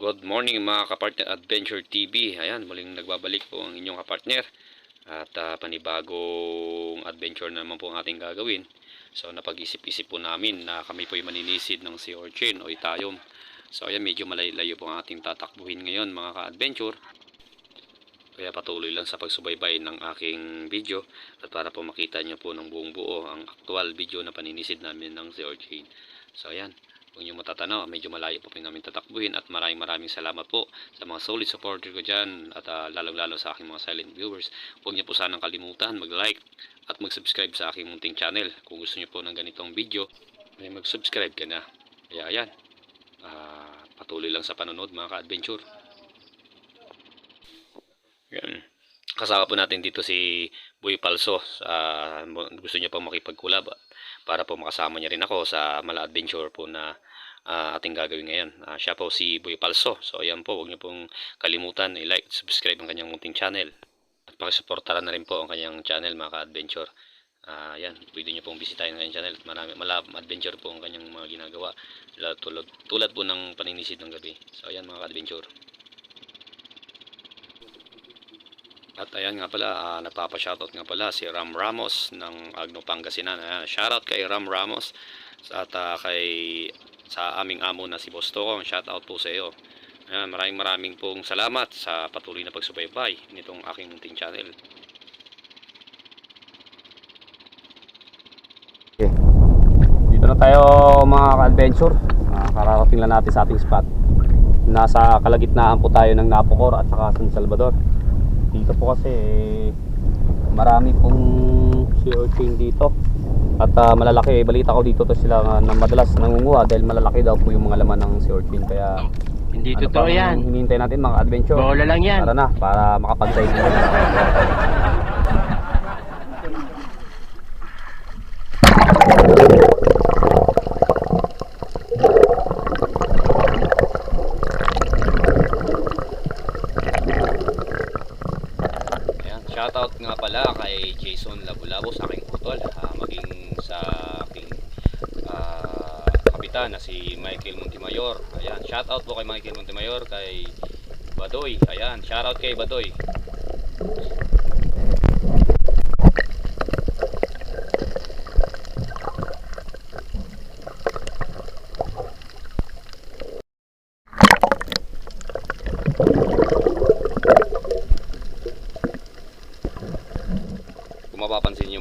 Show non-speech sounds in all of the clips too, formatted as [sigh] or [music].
Good morning mga kapartner Adventure TV. Ayan, muling nagbabalik po ang inyong kapartner. At ah, panibagong adventure na naman po ang ating gagawin. So napag-isip-isip po namin na kami po ay maninisid ng Sea Urchin o Itayom. So ayan, medyo malayo po ang ating tatakbuhin ngayon mga ka-adventure. Kaya patuloy lang sa pagsubaybay ng aking video at para po makita nyo po ng buong buo ang actual video na paninisid namin ng Sea Urchin. So ayan, kung nyo matatanaw, medyo malayo po po namin tatakbuhin at maraming maraming salamat po sa mga solid supporter ko dyan at ah, lalong-lalo sa aking mga silent viewers. Huwag niyo po sanang kalimutan mag-like at mag-subscribe sa aking munting channel. Kung gusto niyo po ng ganitong video, ay mag-subscribe ka na. Kaya ayan, ah, patuloy lang sa panonood mga ka-adventure. Yan. Kasama po natin dito si Boy Palso. Sa, gusto niya pang makipagkulab para po makasama niya rin ako sa mala adventure po na ah, ating gagawin ngayon. Ah, siya po si Boy Palso. So ayan po, huwag niyo pong kalimutan i-like, subscribe ang kanyang munting channel. At pakisuportahan na rin po ang kanyang channel mga ka-adventure. Ah, yan, pwede niyo pong bisitahin ang kanyang channel. Marami, malab adventure po ang kanyang mga ginagawa. Tulad, tulad, po ng paninisid ng gabi. So ayan mga ka-adventure. At ayan nga pala, uh, nagpapa-shoutout nga pala si Ram Ramos ng Agno Pangasinan. Ayan, shoutout kay Ram Ramos at ah, kay sa aming amo na si Boss Tokong. Shoutout po sa iyo. Ayan, maraming maraming pong salamat sa patuloy na pagsubaybay nitong aking munting channel. Dito na tayo mga ka-adventure. Uh, kararating lang natin sa ating spot. Nasa kalagitnaan po tayo ng Napocor at saka San Salvador. Dito po kasi eh, marami pong sea urchin dito. At ah, malalaki, balita ko dito to sila nga na madalas nangunguha dahil malalaki daw po yung mga laman ng sea urchin. Kaya Hindi ano totoo yan. hinihintay natin mga adventure. Bola lang yan. Tara na, para makapag-dive [laughs] na. Ayan, shoutout nga pala kay Jason Labulabo sa aking utol, ah, maging sa aking ah, kapitan na si Michael Montimayor. Ayan, shoutout po kay Michael Montimayor, kay Badoy. Ayan, shoutout kay Badoy. Kung mapapansin niyo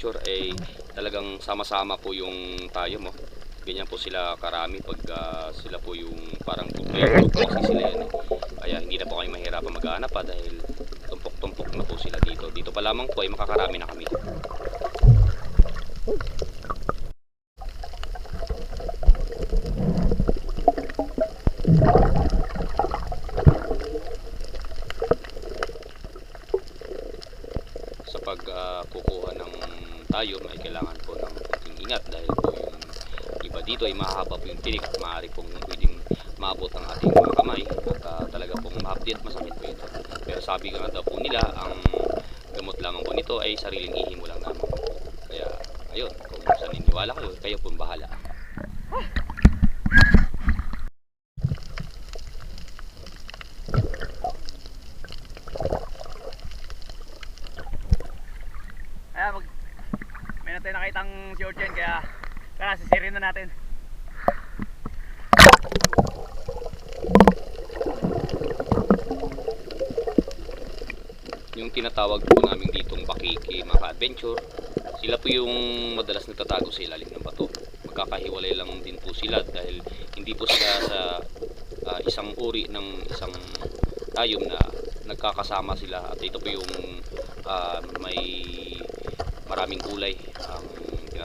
mga ka-adventure, ay talagang sama-sama po yung tayo mo. Ganyan po sila karami pag ah, sila po yung parang group kasi sila yan. eh. Kaya hindi na po kayo mahirapan maghanap pa dahil tumpok-tumpok na po sila dito. Dito pa lamang po ay makakarami na kami. sa pag ah, kukuha ng tayo may kailangan po ng konting ingat dahil po iba dito ay mahaba po yung tinik at maaari pong pwedeng maabot ang ating mga kamay. At ah, talaga pong mahapdi at masakit po ito. Pero sabi nga daw po nila ang gamot lamang po nito ay sariling ihimo lang naman kaya ayun kung sa niniwala kayo kayo pong bahala Ayan, mag... May natin nakitang si Urchin kaya tara, sisirin na natin. yung tinatawag po namin ditong bakiki mga adventure sila po yung madalas nagtatago sa ilalim ng bato. Magkakahiwalay lang din po sila dahil hindi po sila sa ah, isang uri ng isang tayom na nagkakasama sila. At ito po yung ah, may maraming kulay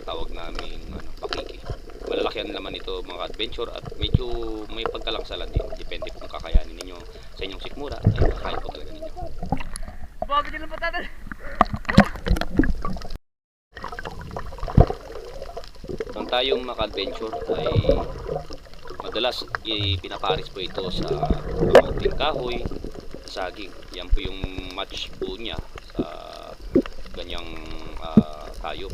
tinatawag namin ano, bakiki malalaki ang naman ito mga adventure at medyo may pagkalangsalan din depende kung kakayanin ninyo sa inyong sikmura ay makakaya po talaga ninyo Babi din lang patatas. Ang tayong maka-adventure ay madalas ipinaparis po ito sa mountain kahoy, sa saging. Yan po yung match po niya sa ganyang ah, tayo.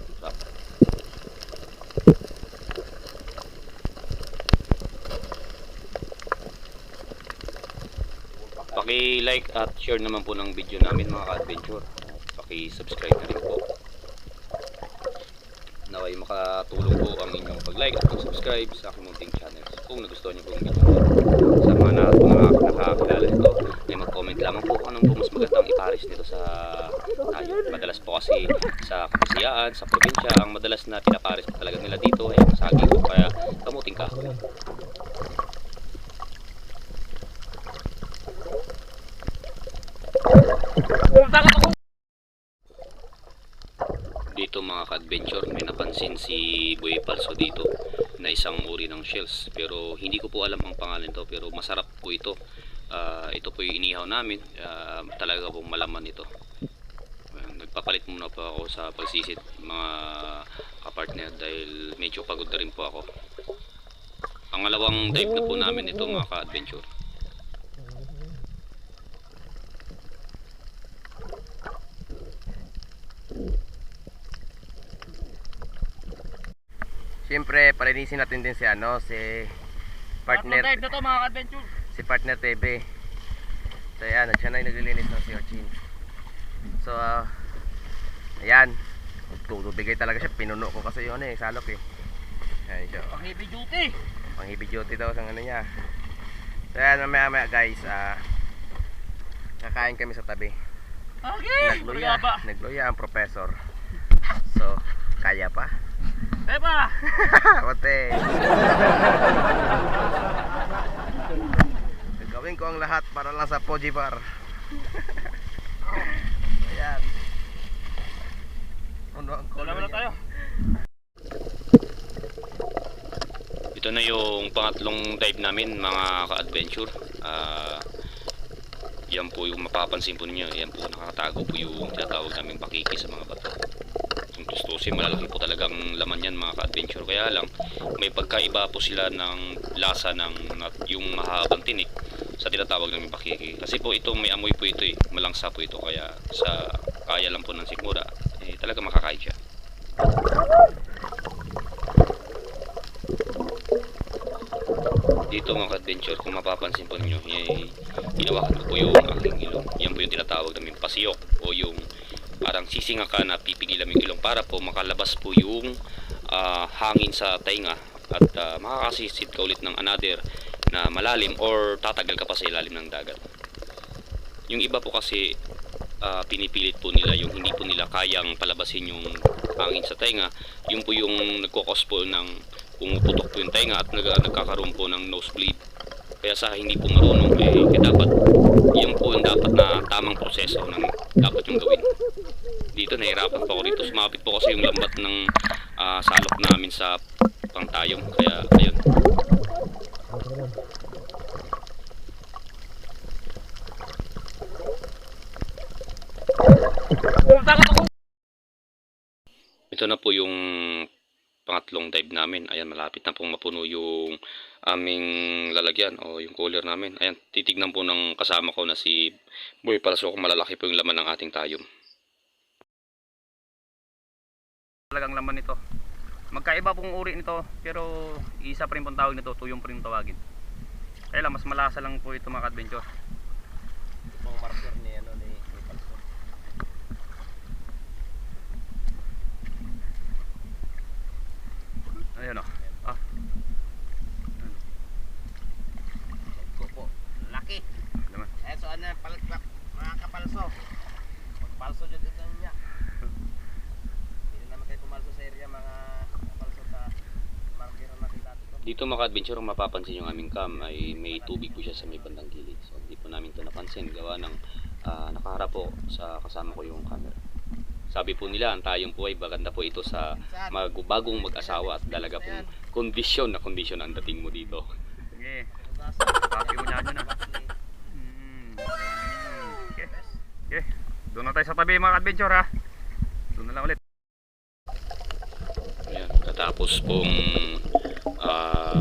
Paki-like at share naman po ng video namin mga ka-adventure. Paki-subscribe na rin po. Naway makatulong po ang inyong pag-like at pag-subscribe sa aking munting channel. Kung nagustuhan niyo po ang video sa mga na, mga nakakilala nito, ay mag-comment lamang po kung anong po mas magandang iparis nito sa tayo. Madalas po kasi sa kapasiyaan, sa probinsya, ang madalas na pinaparis po talaga nila dito ay ang saging o kaya kamuting kahoy. Dito mga ka-adventure, may napansin si Boy Palso dito na isang uri ng shells. Pero hindi ko po alam ang pangalan to pero masarap po ito. Ah, ito po yung inihaw namin. Ah, talaga pong malaman ito. Nagpapalit muna po ako sa pagsisit mga kapartner dahil medyo pagod na rin po ako. Pangalawang dive na po namin ito mga ka-adventure. Siyempre, palinisin natin din si ano, si partner, dive na to mga ka-adventure. si partner TV. So ayan, siya na yung naglilinis ng si Ochin. So, ah, ayan. Tutubigay talaga siya. Pinuno ko kasi yun eh, salok eh. Ayan siya. Pang heavy duty. Pang heavy duty daw sa ano niya. So ayan, mamaya maya guys, ah, kakain kami sa tabi. Okay. Nagluya, nagluya ang professor. So, kaya pa? Eh [laughs] ba? Ote. Gagawin ko ang lahat para lang sa Poji Bar. Ayan. Ano ang Dalawa na tayo. Ito na yung pangatlong dive namin mga ka-adventure. Ah, yan po yung mapapansin po ninyo. Yan po nakatago po yung tinatawag naming pakiki sa mga bato. Tustusin, malalaki po talagang laman yan mga ka-adventure. Kaya lang, may pagkaiba po sila ng lasa ng yung mahabang tinik sa tinatawag naming pakiki. Kasi po ito may amoy po ito eh. Malangsa po ito. Kaya sa kaya lang po ng sikmura, eh, talaga makakain siya. dito mga adventure kung mapapansin po ninyo eh, hinawakan ko po yung aking ilong yan po yung tinatawag namin pasiyok o yung parang sisinga ka na pipigilan mo yung ilong para po makalabas po yung ah, hangin sa tainga. At ah, makakasisid ka ulit ng another na malalim or tatagal ka pa sa ilalim ng dagat. Yung iba po kasi ah, pinipilit po nila yung hindi po nila kayang palabasin yung hangin sa tainga. Yun po yung nagkukos po ng pumuputok po yung tainga at nag, nagkakaroon po ng nosebleed. Kaya sa hindi po marunong eh dapat yung dapat na tamang proseso ng dapat yung gawin. Dito nahirapan po ako dito sumapit po kasi yung lambat ng ah, salok namin sa pangtayong. Kaya ayun. Ito na po yung pangatlong dive namin. Ayan, malapit na pong mapuno yung aming lalagyan o yung cooler namin. Ayan, titignan po ng kasama ko na si Boy Palso kung malalaki po yung laman ng ating tayom. Talagang laman nito. Magkaiba pong uri nito pero isa pa rin pong tawag nito, tuyong pa rin tawagin. Kaya lang mas malasa lang po ito mga adventure. Pang marker ni ano ni Palso. Ayun o. Ah, Ko po. Laki. naman. Eh so ano pal mga kapalso. Magpalso jud ito niya. Hindi naman kayo pumalso sa area mga kapalso ta marker na kita dito. Dito mga adventure kung mapapansin yung aming cam ay may tubig po siya sa may bandang gilid. So hindi po namin ito napansin gawa ng ah, nakaharap po sa kasama ko yung camera. Sabi po nila ang tayong po ay maganda po ito sa mag bagong mag-asawa at talaga pong kondisyon na kondisyon ang dating mo dito. Sige. Papi mo niya na. Okay. Doon na tayo sa tabi mga adventure ha. Doon na lang ulit. Ayan, katapos pong ah,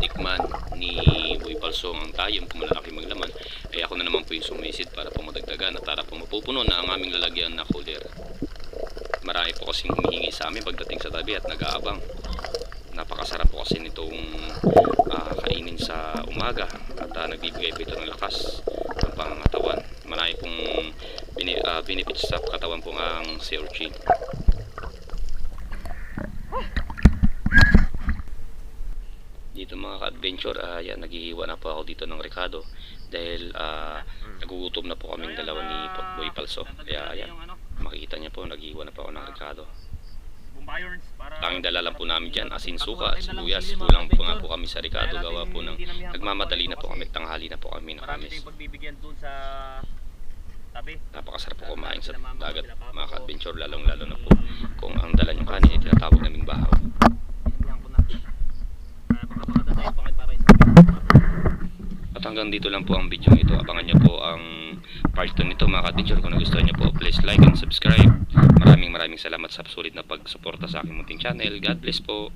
tikman ni Boy Palsong ang tayong kung malalaki maglaman, ay ako na naman po yung sumisid para po madagdagan at para po mapupuno na ang aming lalagyan na cooler. Marami po kasing humihingi sa amin pagdating sa tabi at nag-aabang. Napakasarap po kasi nitong ah, kainin sa umaga at ah, nagbibigay po ito ng lakas. Marami pong bini, ah, benefits sa katawan po ang sea urchin. Dito mga ka-adventure, ah, yan, naghihiwa na po ako dito ng Ricardo dahil ah, nagugutom na po kaming dalawa ni Potboy Palso. Kaya ano, makikita niya po, naghihiwa na po ako ng Ricardo. Tanging dala lang po namin dyan, asin suka, sibuyas, kulang po nga po kami sa Ricardo, gawa po ng nagmamadali na po kami, tanghali na po kami na Marami kamis. tayong pagbibigyan doon sa. Napakasarap po kumain sa dagat, mga ka-adventure, lalong lalo na po kung ang dala niyong kanin ay tinatawag naming bahaw. Isa. At hanggang dito lang po ang video ito. Abangan niyo po ang part 2 nito mga ka-adventure. Kung nagustuhan niyo po, please like and subscribe. Maraming maraming salamat sa sulit na pagsuporta sa aking munting channel. God bless po.